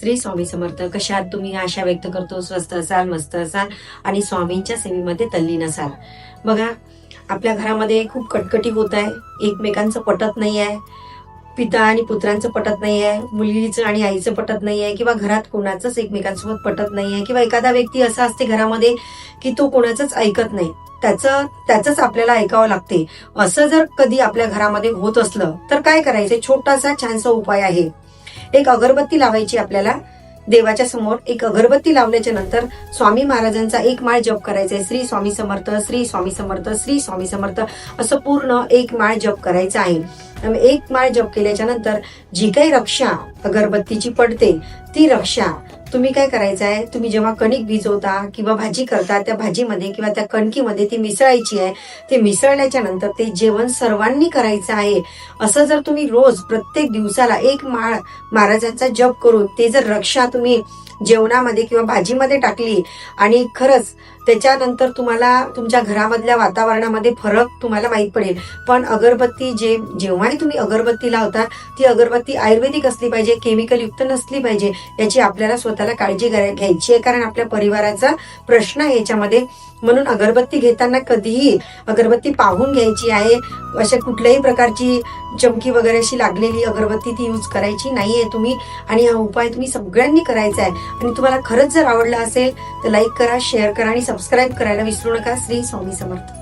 श्री स्वामी समर्थ कशात तुम्ही आशा व्यक्त करतो? स्वस्त असाल मस्त असाल आणि स्वामींच्या सेवेमध्ये तल्लीन असाल बघा आपल्या घरामध्ये खूप कटकटी होत आहे. एकमेकांचं पटत नाही आहे पिता आणि पुत्रांचं पटत नाही आहे मुलीचं आणि आईचं पटत नाही आहे किंवा घरात कोणाचंच एकमेकांसोबत पटत नाही आहे किंवा एखादा व्यक्ती असा असते घरामध्ये की तो कोणाचंच ऐकत नाही. त्याचं त्याचंच आपल्याला ऐकावं लागते. असं जर कधी आपल्या घरामध्ये होत असलं तर काय करायचं? छोटासा छानसा उपाय आहे. एक अगरबत्ती लावायची आपल्याला. देवाच्या समोर एक अगरबत्ती लावल्याच्या नंतर स्वामी महाराजांचा एक माळ जप करायचा आहे श्री स्वामी समर्थ श्री स्वामी समर्थ श्री स्वामी समर्थ असं पूर्ण एक माळ जप करायचा आहे. एक माळ जप केल्याच्यानंतर जी काही रक्षा अगरबत्तीची पडते ती रक्षा तुम्ही काय करायचं आहे तुम्ही जेव्हा कणिक भिजवता किंवा भाजी करता त्या भाजीमध्ये किंवा त्या कणकीमध्ये ती मिसळायची आहे ते मिसळल्याच्या नंतर ते जेवण सर्वांनी करायचं आहे. असं जर तुम्ही रोज प्रत्येक दिवसाला एक माळ महाराजांचा जप करून ते जर रक्षा तुम्ही जेवणामध्ये किंवा भाजीमध्ये टाकली आणि खरंच त्याच्यानंतर तुम्हाला तुमच्या घरामधल्या वातावरणामध्ये फरक तुम्हाला माहीत पडेल. पण अगरबत्ती जे जेव्हाही तुम्ही अगरबत्ती लावता ती अगरबत्ती आयुर्वेदिक असली पाहिजे केमिकल युक्त नसली पाहिजे याची आपल्याला स्वतःला काळजी घ्यायची आहे. कारण आपल्या परिवाराचा प्रश्न आहे याच्यामध्ये. म्हणून अगरबत्ती घेताना कधीही अगरबत्ती पाहून घ्यायची आहे. अशा कुठल्याही प्रकारची चमकी वगैरे अशी लागलेली अगरबत्ती ती यूज करायची नाहीये तुम्ही. आणि हा उपाय तुम्ही सगळ्यांनी करायचा आहे. आणि तुम्हाला खरंच जर आवडला असेल तर लाईक करा शेअर करा आणि सबस्क्राईब करायला विसरू नका. श्री स्वामी समर्थ.